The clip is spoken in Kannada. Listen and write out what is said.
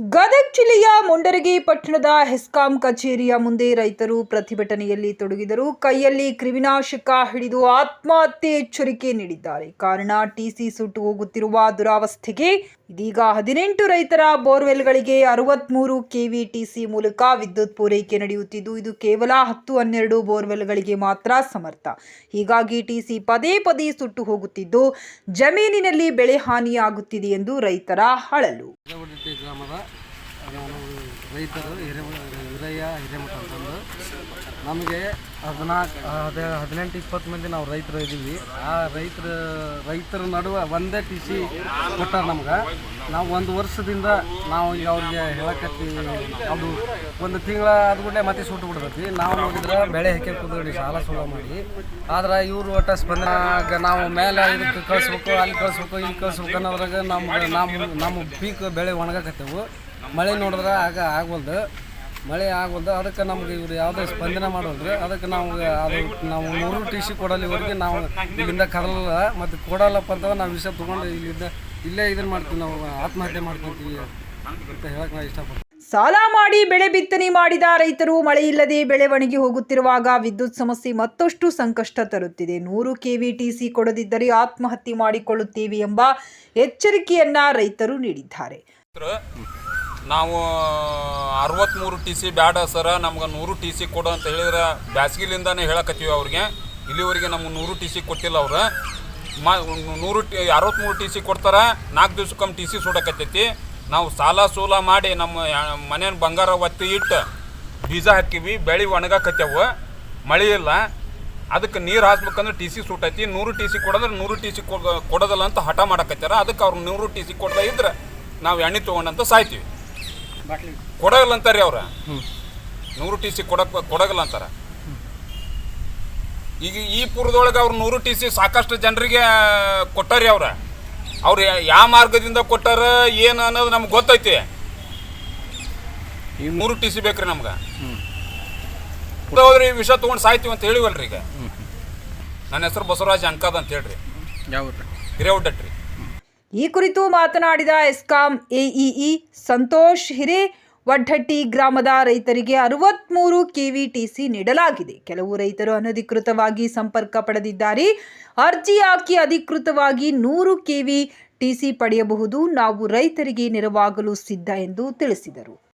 ಗದಗ ಜಿಲ್ಲೆಯ ಮುಂಡರಗಿ ಪಟ್ಟಣದ ಹೆಸ್ಕಾಂ ಕಚೇರಿಯ ಮುಂದೆ ರೈತರು ಪ್ರತಿಭಟನೆಯಲ್ಲಿ ತೊಡಗಿದರು. ಕೈಯಲ್ಲಿ ಕ್ರಿಮಿನಾಶಕ ಹಿಡಿದು ಆತ್ಮಹತ್ಯೆ ಎಚ್ಚರಿಕೆ ನೀಡಿದ್ದಾರೆ. ಕಾರಣ ಟಿಸಿ ಸುಟ್ಟು ಹೋಗುತ್ತಿರುವ ದುರಾವಸ್ಥೆಗೆ ಇದೀಗ ಹದಿನೆಂಟು ರೈತರ ಬೋರ್ವೆಲ್ಗಳಿಗೆ ಅರವತ್ಮೂರು ಕೆವಿ ಟಿಸಿ ಮೂಲಕ ವಿದ್ಯುತ್ ಪೂರೈಕೆ ನಡೆಯುತ್ತಿದ್ದು, ಇದು ಕೇವಲ ಹತ್ತು ಹನ್ನೆರಡು ಬೋರ್ವೆಲ್ಗಳಿಗೆ ಮಾತ್ರ ಸಮರ್ಥ. ಹೀಗಾಗಿ ಟಿಸಿ ಪದೇ ಪದೇ ಸುಟ್ಟು ಹೋಗುತ್ತಿದ್ದು, ಜಮೀನಿನಲ್ಲಿ ಬೆಳೆ ಹಾನಿಯಾಗುತ್ತಿದೆ ಎಂದು ರೈತರ ಅಳಲು. ಹಿರೇಮಠಿ ಗ್ರಾಮದ ನಾನು ರೈತರು ಹಿರೇಮ ಹಿರಯ್ಯ ಹಿರೇಮಠ ಅಂತಂದು. ನಮಗೆ ಹದಿನಾಲ್ಕು ಹದ ಹದಿನೆಂಟು ಇಪ್ಪತ್ತು ಮಂದಿ ನಾವು ರೈತರು ಇದ್ದೀವಿ ಆ ರೈತರ ರೈತರ ನಡುವೆ ಒಂದೇ ಟಿ ಸಿ ಕೊಟ್ಟಾರ ನಮ್ಗೆ. ನಾವು ಒಂದು ವರ್ಷದಿಂದ ನಾವು ಈಗ ಅವ್ರಿಗೆ ಹೇಳಕತ್ತೀವಿ. ಅದು ಒಂದು ತಿಂಗಳ ಆದ್ಬಿಟ್ಟೆ ಮತ್ತೆ ಸುಟ್ಟು ಬಿಡ್ತೈತಿ. ನಾವು ನೋಡಿದ್ರೆ ಬೆಳೆ ಹೆಕ್ಕೆ ಕುದಿ ಸಾಲ ಸುಲಭ ಮಾಡಿ. ಆದ್ರೆ ಇವರು ಒಟ್ಟ ಸ್ಪಂದನಾಗ ನಾವು ಮೇಲೆ ಇದಕ್ಕೆ ಕಳಿಸ್ಬೇಕು, ಅಲ್ಲಿ ಕಳಿಸ್ಬೇಕು, ಇಲ್ಲಿ ಕಳಿಸ್ಬೇಕು ಅನ್ನೋದ್ರಾಗ ನಮ್ಮ ನಮ್ಮ ನಮ್ಮ ಪೀಕ್ ಬೆಳೆ ಒಣಗಾಕತ್ತೇವು. ಮಳೆ ನೋಡಿದ್ರೆ ಆಗ ಆಗ್ವಲ್ದು. ಮಳೆ ಆಗೋದು, ಅದಕ್ಕೆ ನಮ್ಗೆ ಇವ್ರು ಯಾವುದೇ ಸ್ಪಂದನೆ ಮಾಡೋಲ್ರಿ ಅದಕ್ಕೆ ನಾವು ಅದು ನಾವು ನೂರು ಟಿ ಸಿ ಕೊಡಲ್ಲಿವರೆಗೆ ನಾವು ಇಲ್ಲಿಂದ ಕರಲ್ಲ ಮತ್ತು ಕೊಡಲ್ಲಪ್ಪ ಅಂತ ನಾವು ವಿಷಯ ತೊಗೊಂಡು ಇಲ್ಲಿಂದ ಇಲ್ಲೇ ಇದನ್ನು ಮಾಡ್ತೀವಿ, ನಾವು ಆತ್ಮಹತ್ಯೆ ಮಾಡ್ಕೊತೀವಿ ಅಂತ ಹೇಳಕ್ಕೆ ನಾನು ಇಷ್ಟಪಡ್ತೀನಿ ಸಾಲ ಮಾಡಿ ಬೆಳೆ ಬಿತ್ತನೆ ಮಾಡಿದ ರೈತರು, ಮಳೆ ಇಲ್ಲದೆ ಬೆಳೆ ಒಣಗಿ ಹೋಗುತ್ತಿರುವಾಗ ವಿದ್ಯುತ್ ಸಮಸ್ಯೆ ಮತ್ತಷ್ಟು ಸಂಕಷ್ಟ ತರುತ್ತಿದೆ. ನೂರು ಕೆವಿ ಟಿಸಿ ಕೊಡದಿದ್ದರೆ ಆತ್ಮಹತ್ಯೆ ಮಾಡಿಕೊಳ್ಳುತ್ತೇವೆ ಎಂಬ ಎಚ್ಚರಿಕೆಯನ್ನ ರೈತರು ನೀಡಿದ್ದಾರೆ. ನಾವು ಅರವತ್ತ್ಮೂರು ಟಿ ಸಿ ಬ್ಯಾಡ ಸರ, ನಮ್ಗೆ ನೂರು ಟಿ ಸಿ ಕೊಡು ಅಂತ ಹೇಳಿದ್ರೆ ಬ್ಯಾಸ್ಗಿಲಿಂದನೇ ಹೇಳಕತ್ತೀವಿ ಅವ್ರಿಗೆ. ಇಲ್ಲಿವರೆಗೆ ನಮ್ಗೆ ನೂರು ಟಿ ಸಿ ಕೊಟ್ಟಿಲ್ಲ ಅವ್ರು. ಮಾ, ನೂರು ಟಿ ಅರವತ್ತ್ಮೂರು ಟಿ ಸಿ ಕೊಡ್ತಾರೆ, ನಾಲ್ಕು ದಿವ್ಸಕ್ಕೊಮ್ಮೆ ಟಿ ಸಿ ಸುಡಕತ್ತೈತಿ. ನಾವು ಸಾಲ ಸೂಲ ಮಾಡಿ ನಮ್ಮ ಮನೇನ ಬಂಗಾರ ಒತ್ತಿ ಇಟ್ಟು ಬೀಜ ಹಾಕಿವಿ, ಬೆಳೆ ಒಣಗಾಕತ್ತೇವು. ಮಳೆ ಇಲ್ಲ. ಅದಕ್ಕೆ ನೀರು ಹಾಸ್ಬೇಕಂದ್ರೆ ಟಿ ಸಿ ಸುಟ್ಟೈತಿ. ನೂರು ಟಿ ಸಿ ಕೊಡೋದ್ರೆ ನೂರು ಟಿ ಸಿ ಕೊಡೋದಲ್ಲ ಅಂತ ಹಠ ಮಾಡಕತ್ತಾರ ಅದಕ್ಕೆ ಅವ್ರು ನೂರು ಟಿ ಸಿ ಕೊಡದೇ ಇದ್ರೆ ನಾವು ಎಣ್ಣೆ ತೊಗೊಂಡಂತ ಸಾಯ್ತೀವಿ. ಕೊಡಗಲ್ಲ ಅಂತಾರೆ ಅವ್ರ. ನೂರು ಟಿ ಸಿ ಕೊಡಕ್ ಕೊಡಗಲ್ಲ ಅಂತಾರ ಈಗ ಈ ಪೂರ್ವದೊಳಗೆ ಅವ್ರು ನೂರು ಟಿ ಸಿ ಸಾಕಷ್ಟು ಜನರಿಗೆ ಕೊಟ್ಟಾರಿ ಅವ್ರ. ಅವ್ರು ಯಾವ ಮಾರ್ಗದಿಂದ ಕೊಟ್ಟಾರ ಏನು ಅನ್ನೋದು ನಮ್ಗೆ ಗೊತ್ತೈತಿ. ಈ ನೂರು ಟಿ ಸಿ ಬೇಕ್ರಿ ನಮ್ಗೆ. ಈ ವಿಷ ತೊಗೊಂಡು ಸಾಯ್ತೀವಿ ಅಂತ ಹೇಳಿವಲ್ರಿ ಈಗ. ನನ್ನ ಹೆಸರು ಬಸವರಾಜ್ ಅಂಕದ್ ಅಂತ ಹೇಳ್ರಿ. ಯಾವ ಹಿರೇವುಡ್ಡಟ್ರಿ ಈ ಕುರಿತು ಮಾತನಾಡಿದ ಎಸ್ಕಾಂ ಎಇಇ ಸಂತೋಷ್ ಹಿರೇ ವಡ್ಡಟ್ಟಿ ಗ್ರಾಮದ ರೈತರಿಗೆ ಅರವತ್ಮೂರು ಕೆವಿ ಟಿಸಿ ನೀಡಲಾಗಿದೆ. ಕೆಲವು ರೈತರು ಅನಧಿಕೃತವಾಗಿ ಸಂಪರ್ಕ ಪಡೆದಿದ್ದಾರೆ. ಅರ್ಜಿ ಹಾಕಿ ಅಧಿಕೃತವಾಗಿ ನೂರು ಕೆವಿ ಟಿಸಿ ಪಡೆಯಬಹುದು. ನಾವು ರೈತರಿಗೆ ನೆರವಾಗಲು ಸಿದ್ಧ ಎಂದು ತಿಳಿಸಿದರು.